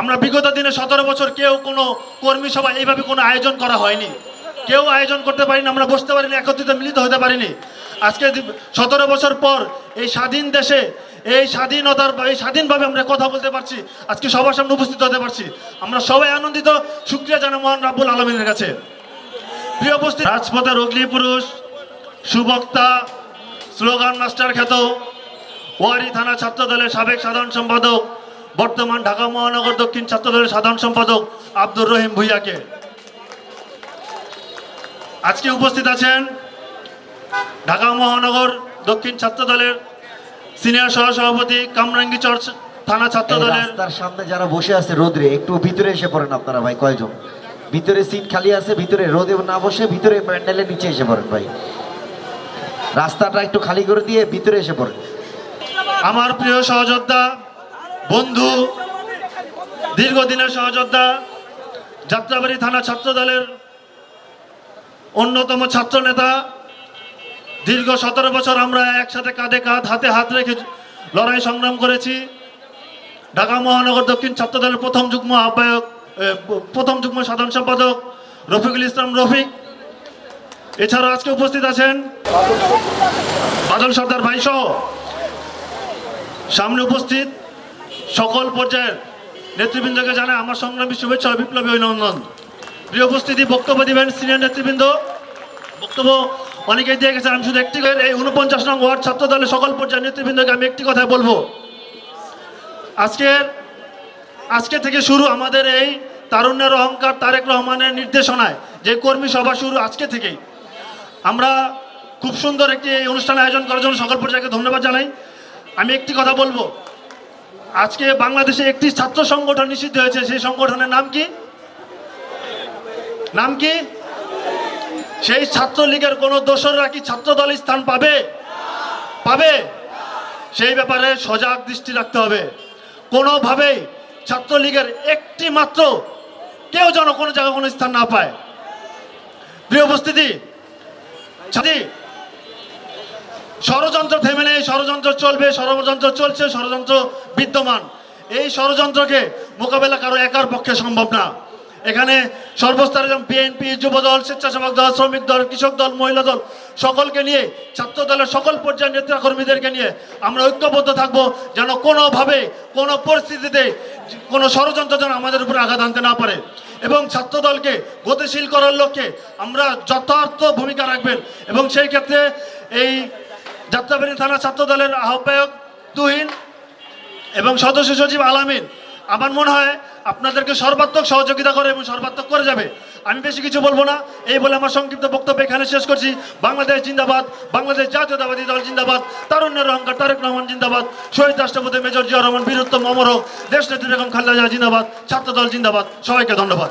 আমরা বিগত দিনে সতেরো বছর কেউ কোনো কর্মী সভা এইভাবে কোনো আয়োজন করা হয়নি। কেউ আয়োজন করতে পারিনি, আমরা বসতে পারিনি, একত্রিত মিলিত হতে পারিনি। আজকে সতেরো বছর পর এই স্বাধীন দেশে এই স্বাধীনতার এই স্বাধীনভাবে আমরা কথা বলতে পারছি, আজকে সবার সামনে উপস্থিত হতে পারছি। আমরা সবাই আনন্দিত, শুক্রিয়া জানাই মহান রাব্বুল আলমিনের কাছে। প্রিয় উপস্থিত রাজপথের অগ্নি পুরুষ, সুবক্তা, স্লোগান মাস্টার খ্যাত, ওয়ারি থানা ছাত্র দলের সাবেক সাধারণ সম্পাদক বর্তমান ঢাকা মহানগর দক্ষিণ ছাত্র দলের সাধারণ সম্পাদক আব্দুর রহিম ভুইয়াকে। আজকে উপস্থিত আছেন ঢাকা মহানগর দক্ষিণ ছাত্র দলের সিনিয়র সহসভাপতি কামরাঙ্গি চর্চ থানা ছাত্র এই দলের রাস্তার সামনে যারা বসে আছে রোদরে একটু ভিতরে এসে পড়েন আপনারা ভাই কয়জন? ভিতরে সিট খালি আছে ভিতরে রোদে না বসে ভিতরে প্যান্ডেলের নিচে এসে পড়েন ভাই। রাস্তাটা একটু খালি করে দিয়ে ভিতরে এসে পড়েন। আমার প্রিয় সহযোদ্ধা বন্ধু, দীর্ঘদিনের সহযোদ্ধা, যাত্রাবাড়ি থানা ছাত্র দলের অন্যতম ছাত্র নেতা দীর্ঘ সতেরো বছর আমরা একসাথে কাঁধে কাঁধ, হাতে হাত রেখে লড়াই সংগ্রাম করেছি। ঢাকা মহানগর দক্ষিণ ছাত্র দলের প্রথম যুগ্ম আহ্বায়ক প্রথম যুগ্ম সাধারণ সম্পাদক রফিকুল ইসলাম রফিক। এছাড়াও আজকে উপস্থিত আছেন বাদল সর্দার ভাই সহ সামনে উপস্থিত সকল পর্যায়ের নেতৃবৃন্দকে জানায় আমার সংগ্রামী শুভেচ্ছা বিপ্লবী অভিনন্দন। প্রিয় উপস্থিতি, বক্তব্য দিবেন সিনিয়র নেতৃবৃন্দ। বক্তব্য অনেকেই দিয়ে গেছে আমি শুধু একটি এই উনপঞ্চাশ নং ওয়ার্ড ছাত্র দলের সকল পর্যায়ের নেতৃবৃন্দকে আমি একটি কথা বলব। আজকের আজকে থেকে শুরু আমাদের এই তারুণ্যের অহংকার তারেক রহমানের নির্দেশনায় যে কর্মী সভা শুরু আজকে থেকেই। আমরা খুব সুন্দর একটি অনুষ্ঠান আয়োজন করার জন্য সকল পর্যায়কে ধন্যবাদ জানাই। আমি একটি কথা বলব। আজকে বাংলাদেশে একটি ছাত্র সংগঠন নিষিদ্ধ হয়েছে, সেই সংগঠনের নাম কি? নাম কি? সেই ছাত্রলীগের কোনো দোসররা কি ছাত্র দলে স্থান পাবে? পাবে? সেই ব্যাপারে সজাগ দৃষ্টি রাখতে হবে। কোনোভাবেই ছাত্রলীগের একটি মাত্র, কেউ যেন কোনো জায়গায় কোনো স্থান না পায়। প্রিয় উপস্থিতি ষড়যন্ত্র থেমে নেই, ষড়যন্ত্র চলবে, ষড়যন্ত্র চলছে, ষড়যন্ত্র বিদ্যমান। এই ষড়যন্ত্রকে মোকাবেলা কারও একার পক্ষে সম্ভব না। এখানে সর্বস্তরে যেমন বিএনপি যুবদল, স্বেচ্ছাসেবক দল, শ্রমিক দল, কৃষক দল, মহিলা দল, সকলকে নিয়ে, ছাত্র দলের সকল পর্যায়ের নেতাকর্মীদেরকে নিয়ে আমরা ঐক্যবদ্ধ থাকব যেন কোনোভাবে কোনো পরিস্থিতিতে কোনো ষড়যন্ত্র যেন আমাদের উপরে আঘাত আনতে না পারে। এবং ছাত্র দলকে গতিশীল করার লক্ষ্যে আমরা যথার্থ ভূমিকা রাখবেন। এবং সেই ক্ষেত্রে এই যাত্রাবাড়ি থানা ছাত্র দলের আহ্বায়ক তুহিন এবং সদস্য সচিব আলামিন, আমার মনে হয় আপনাদেরকে সর্বাত্মক সহযোগিতা করে এবং সর্বাত্মক করে যাবে। আমি বেশি কিছু বলব না, এই বলে আমার সংক্ষিপ্ত বক্তব্য এখানে শেষ করছি। বাংলাদেশ জিন্দাবাদ, বাংলাদেশ জাতীয়তাবাদী দল জিন্দাবাদ তারুণ্যের রহঙ্কার তারেক রহমান জিন্দাবাদ, শহীদ রাষ্ট্রপতি মেজর জিয়া রহমান, বীরত্তম অমর হোক দেশ নেত্রী বেগম খালেদা জিন্দাবাদ ছাত্র দল জিন্দাবাদ, সবাইকে ধন্যবাদ।